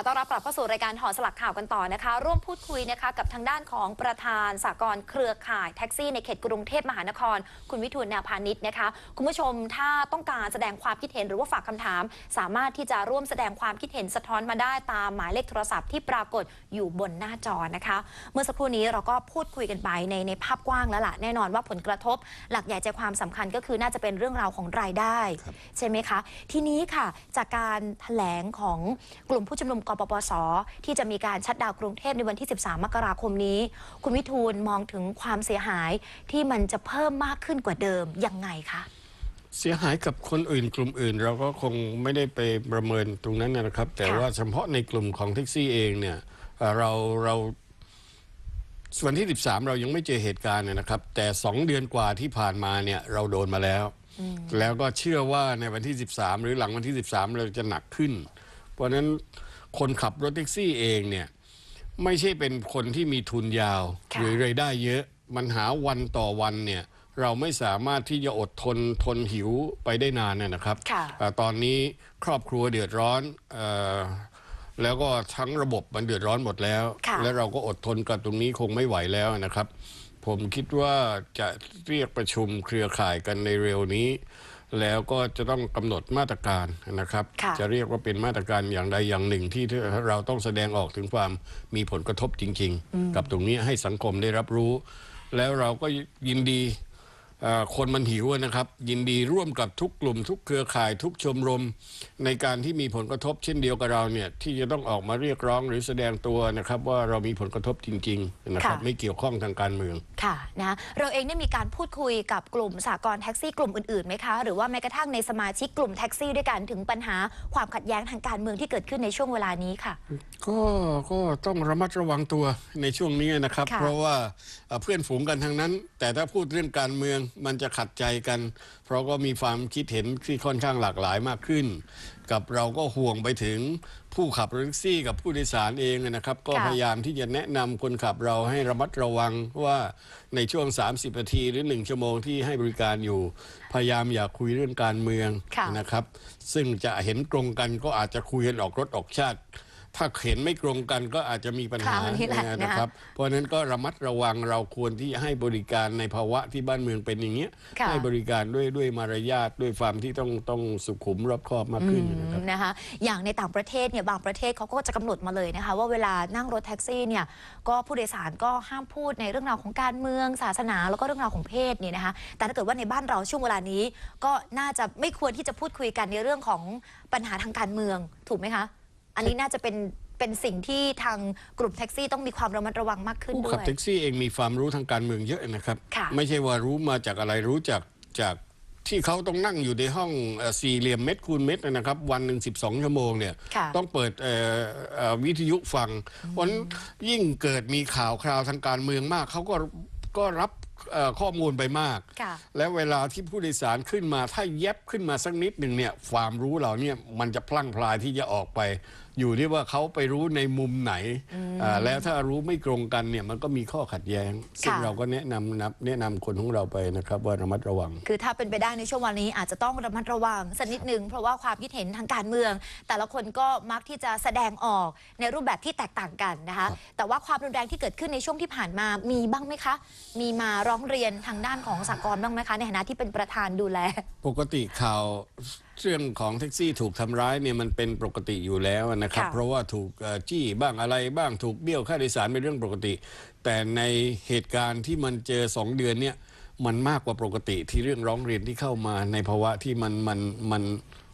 ค่ะต้อนรับกลับเข้าสู่รายการหอสลักข่าวกันต่อนะคะ ร่วมพูดคุยนะคะกับทางด้านของประธานสากลเครือข่ายแท็กซี่ในเขตกรุงเทพมหานคร คุณวิทูลแนวพาณิชย์นะคะ คุณผู้ชมถ้าต้องการแสดงความคิดเห็นหรือว่าฝากคำถาม สามารถที่จะร่วมแสดงความคิดเห็นสะท้อนมาได้ตามหมายเลขโทรศัพท์ที่ปรากฏอยู่บนหน้าจอนะคะ เมื่อสักครู่นี้เราก็พูดคุยกันไปในในภาพกว้างแล้วล่ะแน่นอนว่าผลกระทบ หลักใหญ่ใจความสำคัญก็คือน่าจะเป็นเรื่องราวของรายได้ ใช่ไหมคะ ทีนี้ค่ะจากการแถลงของกลุ่มผู้ชุมนุมกปปส ที่จะมีการชัดดาวน์กรุงเทพในวันที่ 13 มกราคมนี้ คุณวิทูลมองถึงความเสียหายที่มันจะเพิ่มมากขึ้นกว่าเดิมยังไงคะเสียหายกับคนอื่นกลุ่มอื่น เราก็คงไม่ได้ไปประเมินตรงนั้นนะครับ แต่ค่ะว่าเฉพาะในกลุ่มของแท็กซี่เองเนี่ยเอ่อเราเราวันที่ 13 เรายังไม่เจอเหตุการณ์เนี่ยนะครับ แต่ 2 เดือนกว่าที่ผ่านมาเนี่ยเราโดนมาแล้ว แล้วก็เชื่อว่าในวันที่ 13 หรือหลังวันที่ 13 เราจะหนักขึ้น เพราะฉะนั้น คนขับรถแท็กซี่เองเนี่ยไม่ใช่เป็นคนที่มีทุนยาวค่ะหรือรายได้เยอะ มันหาวันต่อวันเนี่ยเราไม่สามารถที่จะอดทนทนหิวไปได้นานเนี่ยนะครับค่ะอ่าตอนนี้ครอบครัวเดือดร้อนเออแล้วก็ทั้งระบบมันเดือดร้อนหมดแล้วค่ะและเราก็อดทนกับตรงนี้คงไม่ไหวแล้วนะครับ ผมคิดว่าจะเรียกประชุมเครือข่ายกันในเร็วนี้ แล้วก็จะต้องกำหนดมาตรการนะครับค่ะจะเรียกว่าเป็นมาตรการอย่างใดอย่างหนึ่งที่เราต้องแสดงออกถึงความมีผลกระทบจริง ๆ กับตรงนี้ให้สังคมได้รับรู้ แล้วเราก็ยินดีเอ่อ คนมันหิวอะนะครับ ยินดีร่วมกับทุกกลุ่ม ทุกเครือข่ายทุกชมรม ในการที่มีผลกระทบเช่นเดียวกับเราเนี่ยที่จะต้องออกมาเรียกร้องหรือแสดงตัวนะครับว่าเรามีผลกระทบจริงๆนะครับค่ะไม่เกี่ยวข้องทางการเมืองค่ะนะเราเองได้มีการพูดคุยกับกลุ่มสากลแท็กซี่กลุ่มอื่นๆไหมคะหรือว่าแม้กระทั่งในสมาชิกกลุ่มแท็กซี่ด้วยกันถึงปัญหาความขัดแย้งทางการเมืองที่เกิดขึ้นในช่วงเวลานี้ค่ะ ก็ก็ต้องระมัดระวังตัวในช่วงนี้นะครับค่ะเพราะว่าเอ่อเพื่อนฝูงกันทั้งนั้น แต่ถ้าพูดเรื่องการเมืองมันจะขัดใจกัน เพราะก็มีความคิดเห็นที่ค่อนข้างหลากหลายมากขึ้น กับเราก็ห่วงไปถึงผู้ขับรถแท็กซี่กับผู้โดยสารเองนะครับ ก็ค่ะพยายามที่จะแนะนำคนขับเราให้ระมัดระวังว่าในช่วง 30นาทีหรือ 1 ชั่วโมงที่ให้บริการอยู่ พยายามอย่าคุยเรื่องการเมืองค่ะนะครับ ซึ่งจะเห็นตรงกันก็อาจจะคุยกันออกรถออกชาติ ถ้าเห็นไม่ตรงกันก็อาจจะมีปัญหาค่ะนี่แหละนะคะนะครับ เพราะฉะนั้นก็ระมัดระวังเราควรที่ให้บริการในภาวะที่บ้านเมืองเป็นอย่างเงี้ยค่ะ ให้บริการด้วยด้วยมารยาทด้วยความที่ต้องต้องสุขุมรอบคอบมากขึ้นนะครับนะคะอย่างในต่างประเทศเนี่ยบางประเทศเขาก็จะกำหนดมาเลยนะคะ ว่าเวลานั่งรถแท็กซี่เนี่ยก็ผู้โดยสารก็ห้ามพูดในเรื่องราวของการเมืองศาสนา แล้วก็เรื่องราวของเพศเนี่ยนะคะแต่ถ้าเกิดว่าในบ้านเราช่วงเวลานี้ ก็น่าจะไม่ควรที่จะพูดคุยกันในเรื่องของปัญหาทางการเมืองถูกไหมคะ อันนี้น่าจะเป็นเป็นสิ่งที่ทางกลุ่มแท็กซี่ต้องมีความระมัดระวังมากขึ้นผู้ด้ขับวย แท็กซี่เองมีความรู้ทางการเมืองเยอะนะครับ ค่ะ ไม่ใช่ว่ารู้มาจากอะไรรู้จากจากที่เขาต้องนั่งอยู่ในห้องเอ่อสี่เหลี่ยมเม็ดคูณเม็ดนะครับ วันหนึ่ง12 ชั่วโมงเนี่ยค่ะ ต้องเปิดเอ่อเอ่อวิทยุฟังเพราะฉะนั้นยิ่งเกิดมีข่าวคราวทางการเมืองมาก เขาก็ก็รับเอ่อข้อมูลไปมาก ค่ะ แล้วเวลาที่ผู้โดยสารขึ้นมาถ้าแยบขึ้นมาสักนิดหนึ่งเนี่ยความรู้เราเนี่ยมันจะพลั่งพลายที่จะออกไปอยู่ที่ว่าเขาไปรู้ในมุมไหนอ่าแล้วถ้ารู้ไม่ตรงกันเนี่ยมันก็มีข้อขัดแย้ง ซึ่งค่ะเราก็แนะนำนับแนะนำคนของเราไปนะครับว่าระมัดระวัง คือถ้าเป็นไปได้ในช่วงวันนี้อาจจะต้องระมัดระวังสักนิดนึงเพราะว่าความคิดเห็นทางการเมือง แต่ละคนก็มักที่จะแสดงออกในรูปแบบที่แตกต่างกันนะคะ แต่ว่าความรุนแรงที่เกิดขึ้นในช่วงที่ผ่านมามีบ้างไหมคะ มีมาร้องเรียนทางด้านของสากลบ้างไหมคะ ในฐานะที่เป็นประธานดูแล ปกติข่าว เรื่องของแท็กซี่ถูกทำร้ายเนี่ยมันเป็นปกติอยู่แล้วนะครับค่ะเพราะว่าถูกเอ่อจี้บ้างอะไรบ้างถูกเบี้ยวค่าโดยสารเป็นเรื่องปกติ แต่ในเหตุการณ์ที่มันเจอสองเดือนเนี่ยมันมากกว่าปกติที่เรื่องร้องเรียนที่เข้ามาในภาวะที่มันมันมัน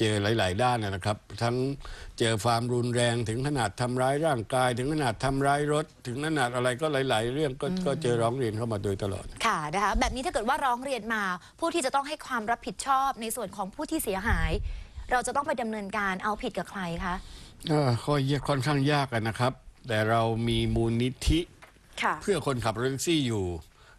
เจอหลาย ๆ ด้านนะนะครับ ทั้งเจอความรุนแรงถึงขนาดทำร้ายร่างกาย ถึงขนาดทำร้ายรถ ถึงขนาดอะไรก็หลาย ๆ เรื่องก็ก็เจอร้องเรียนเข้ามาโดยตลอด ค่ะนะคะแบบนี้ถ้าเกิดว่าร้องเรียนมา ผู้ที่จะต้องให้ความรับผิดชอบในส่วนของผู้ที่เสียหาย เราจะต้องไปดำเนินการเอาผิดกับใครคะก็ข้อยค่อนข้างยากอะนะครับ แต่เรามีมูลนิธิ ค่ะ เพื่อคนขับรถแท็กซี่อยู่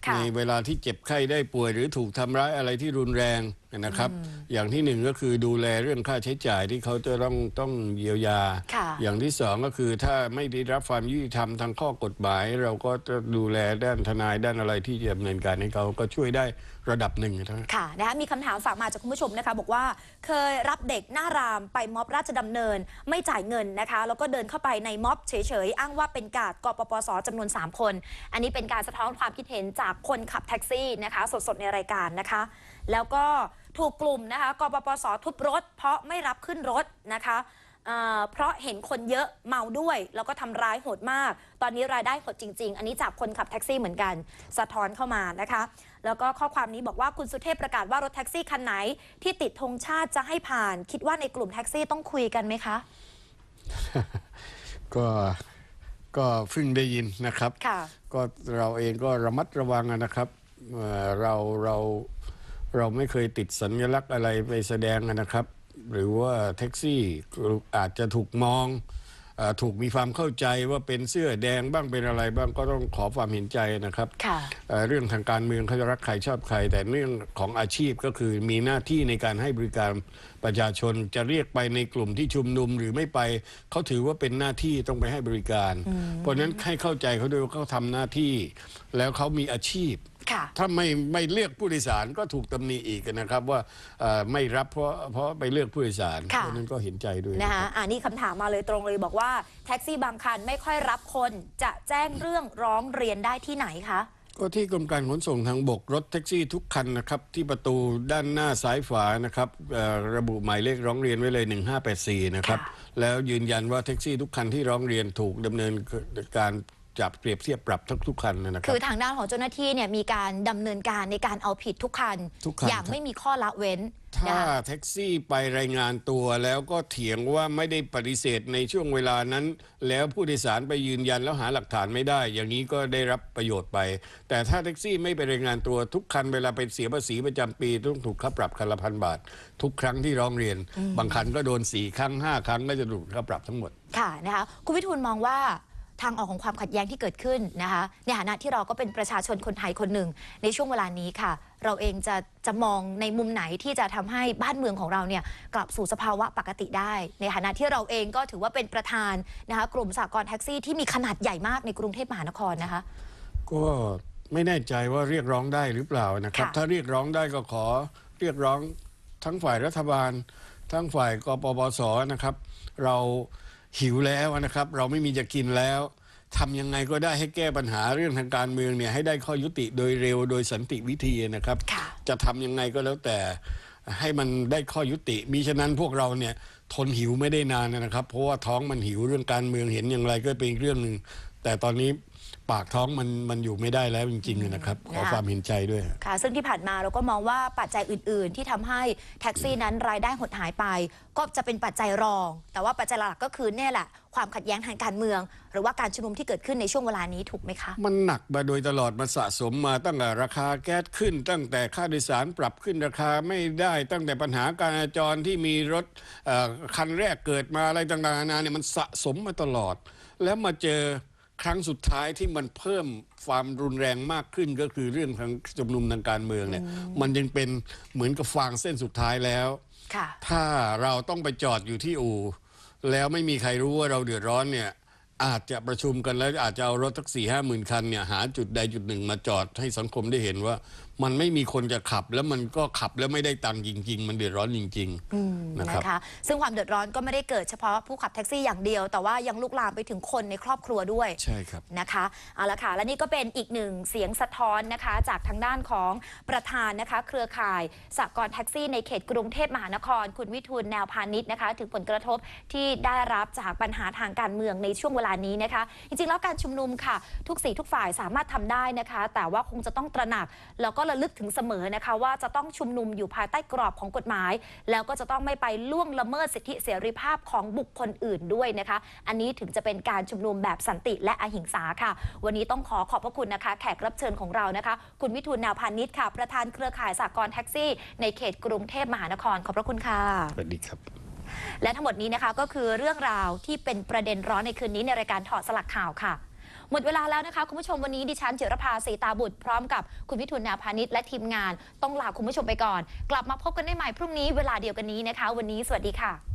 ค่ะ ในเวลาที่เจ็บไข้ได้ป่วยหรือถูกทำร้ายอะไรที่รุนแรง นะครับ อย่างที่หนึ่งก็คือดูแลเรื่องค่าใช้จ่ายที่เขาจะต้องต้องเยียวยา ค่ะอย่างที่สองก็คือถ้าไม่ได้รับความยุติธรรมทางข้อกฎหมาย เราก็จะดูแลด้านทนายด้านอะไรที่จะดำเนินการให้เขาก็ช่วยได้ระดับหนึ่งนะครับค่ะนะคะมีคำถามฝากมาจากคุณผู้ชมนะคะ บอกว่าเคยรับเด็กหน้ารามไปม็อบราชดำเนิน ไม่จ่ายเงินนะคะ แล้วก็เดินเข้าไปในม็อบเฉยๆ อ้างว่าเป็นกาดกปปสจำนวน 3 คน อันนี้เป็นการสะท้อนความคิดเห็นจากคนขับแท็กซี่นะคะ สดๆในรายการนะคะ แล้วก็ ถูกกลุ่มนะคะกปปสทุบรถ เพราะไม่รับขึ้นรถนะคะเอ่อเพราะเห็นคนเยอะเมาด้วย แล้วก็ทำร้ายโหดมาก ตอนนี้รายได้หดจริง ๆ อันนี้จากคนขับแท็กซี่เหมือนกัน สะท้อนเข้ามานะคะ แล้วก็ข้อความนี้บอกว่าคุณสุเทพประกาศว่ารถแท็กซี่คันไหน ที่ติดธงชาติจะให้ผ่าน คิดว่าในกลุ่มแท็กซี่ต้องคุยกันไหมคะ ก็ก็เพิ่งได้ยินนะครับค่ะก็เราเองก็ระมัดระวังนะครับเอ่อเราเรา เราไม่เคยติดสัญลักษณ์อะไรไปแสดงนะครับ หรือว่าแท็กซี่อาจจะถูกมองเออถูกมีความเข้าใจว่าเป็นเสื้อแดงบ้างเป็นอะไรบ้างก็ต้องขอความเห็นใจนะครับค่ะเอ่อเรื่องทางการเมืองเขาจะรักใครชอบใคร แต่เรื่องของอาชีพก็คือมีหน้าที่ในการให้บริการประชาชนจะเรียกไปในกลุ่มที่ชุมนุมหรือไม่ไปเขาถือว่าเป็นหน้าที่ต้องไปให้บริการ เพราะฉะนั้นให้เข้าใจเขาด้วยว่าเขาทำหน้าที่ แล้วเขามีอาชีพค่ะ ถ้าไม่ไม่เลือกผู้โดยสารก็ถูกตำหนิอีกนะครับว่าเอ่อไม่รับเพราะเพราะไปเลือกผู้โดยสารเพค่ะราะฉะนั้นก็เห็นใจด้วยนะนะคคะรับอ่านี่คำถามมาเลยตรงเลยบอกว่าแท็กซี่บางคันไม่ค่อยรับคนจะแจ้งเรื่องร้องเรียนได้ที่ไหนคะก็ที่กรมการขนส่งทางบกรถแท็กซี่ทุกคันนะครับที่ประตูด้านหน้าซ้ายฝานะครับเอ่อระบุหมายเลขร้องเรียนไว้เลย 1584 นะครับค่ะแล้วยืนยันว่าแท็กซี่ทุกคันที่ร้องเรียนถูกดำเนินการ จับเปรียบเทียบปรับทุกทุกคันนะครัคืบอทางด้านของเจ้าหน้าที่เนี่ยมีการดำเนินการในการเอาผิดทุกคันทุกคันอย่างครับไม่มีข้อละเว้น ถ้านะคะแท็กซี่ไปรายงานตัวแล้วก็เถียงว่าไม่ได้ปฏิเสธในช่วงเวลานั้น แล้วผู้โดยสารไปยืนยันแล้วหาหลักฐานไม่ได้ อย่างนี้ก็ได้รับประโยชน์ไป แต่ถ้าแท็กซี่ไม่ไปรายงานตัวทุกคันเวลาไปเสียภาษีประจำปีต้องถูกค่าปรับคันละพันบาท ทุกครั้งที่ร้องเรียน บางคันก็โดนสี่ครั้งห้าครั้งก็จะถูกค่าปรับทั้งหมดค่ะนะคะคุณวิทูลมองว่า ทางออกของความขัดแย้งที่เกิดขึ้นนะคะในฐานะที่เราก็เป็นประชาชนคนไทยคนหนึ่งในช่วงเวลานี้ค่ะ เราเองจะจะมองในมุมไหนที่จะทำให้บ้านเมืองของเราเนี่ยกลับสู่สภาวะปกติได้ ในฐานะที่เราเองก็ถือว่าเป็นประธานนะคะกลุ่มสากลแท็กซี่ที่มีขนาดใหญ่มากในกรุงเทพมหานครนะคะ ก็ไม่แน่ใจว่าเรียกร้องได้หรือเปล่านะครับค่ะถ้าเรียกร้องได้ก็ขอเรียกร้องทั้งฝ่ายรัฐบาล ทั้งฝ่ายกปปสนะครับ เรา หิวแล้วนะครับ เราไม่มีจะกินแล้วทำยังไงก็ได้ให้แก้ปัญหาเรื่องทางการเมืองเนี่ยให้ได้ข้อยุติโดยเร็วโดยสันติวิธีนะครับค่ะจะทำยังไงก็แล้วแต่ให้มันได้ข้อยุติมิฉะนั้นพวกเราเนี่ยทนหิวไม่ได้นานนะครับ เพราะว่าท้องมันหิวเรื่องการเมืองเห็นอย่างไรก็เป็นอีกเรื่องหนึ่งแต่ตอนนี้ ปากท้องมันมันอยู่ไม่ได้แล้วจริงๆนะครับ ขอนะคะความเห็นใจด้วยค่ะ ซึ่งที่ผ่านมาเราก็มองว่าปัจจัยอื่น ๆ ที่ทำให้แท็กซี่นั้นรายได้หดหายไป ก็จะเป็นปัจจัยรอง แต่ว่าปัจจัยหลักก็คือเนี่ยแหละ ความขัดแย้งทางการเมือง หรือว่าการชุมนุมที่เกิดขึ้นในช่วงเวลานี้ถูกไหมคะ มันหนักมาโดยตลอดมันสะสมมาตั้งแต่ราคาแก๊สขึ้น ตั้งแต่ค่าโดยสารปรับขึ้นราคาไม่ได้ตั้งแต่ปัญหาการจราจรที่มีรถเอ่อคันแรกเกิดมาอะไรต่างๆนานาเนี่ยมันสะสมมาตลอด แล้วมาเจอ ครั้งสุดท้ายที่มันเพิ่มความรุนแรงมากขึ้นก็คือเรื่องทางชุมนุมทางการเมืองเนี่ย มันยังเป็นเหมือนกับฟางเส้นสุดท้ายแล้วค่ะถ้าเราต้องไปจอดอยู่ที่อู่ แล้วไม่มีใครรู้ว่าเราเดือดร้อนเนี่ย อาจจะประชุมกันแล้วอาจจะเอารถทักสี่ห้าหมื่นคันเนี่ยหาจุดใดจุดหนึ่งมาจอดให้สังคมได้เห็นว่า มันไม่มีคนจะขับแล้วมันก็ขับแล้วไม่ได้ตังค์จริง ๆ มันเดือดร้อนจริงๆนะครับนะคะ ซึ่งความเดือดร้อนก็ไม่ได้เกิดเฉพาะผู้ขับแท็กซี่อย่างเดียว แต่ว่ายังลุกลามไปถึงคนในครอบครัวด้วยใช่ครับ นะคะเอาละค่ะ และนี่ก็เป็นอีกหนึ่งเสียงสะท้อนนะคะ จากทางด้านของประธานนะคะ เครือข่ายสากลแท็กซี่ในเขตกรุงเทพมหานคร คุณวิทูลแนวพาณิชย์นะคะ ถึงผลกระทบที่ได้รับจากปัญหาทางการเมืองในช่วงเวลานี้นะคะ จริงๆแล้วการชุมนุมค่ะ ทุกสีทุกฝ่ายสามารถทำได้นะคะ แต่ว่าคงจะต้องตระหนักแล้วก็ระลึกถึงเสมอนะคะ ว่าจะต้องชุมนุมอยู่ภายใต้กรอบของกฎหมาย แล้วก็จะต้องไม่ไปล่วงละเมิดสิทธิเสรีภาพของบุคคลอื่นด้วยนะคะ อันนี้ถึงจะเป็นการชุมนุมแบบสันติและอหิงสาค่ะ วันนี้ต้องขอขอบพระคุณนะคะ แขกรับเชิญของเรานะคะ คุณวิทูลแนวพาณิชย์ค่ะ ประธานเครือข่ายสากลแท็กซี่ ในเขตกรุงเทพมหานครขอบพระคุณค่ะสวัสดีครับและทั้งหมดนี้นะคะก็คือเรื่องราวที่เป็นประเด็นร้อนในคืนนี้ในรายการถอดสลักข่าวค่ะ หมดเวลาแล้วนะคะคุณผู้ชมวันนี้ดิฉันจิรภาสีตาบุตรพร้อมกับคุณพิทูลนาพาณิชและทีมงาน ต้องลาคุณผู้ชมไปก่อน กลับมาพบกันได้ใหม่พรุ่งนี้เวลาเดียวกันนี้นะคะ วันนี้สวัสดีค่ะ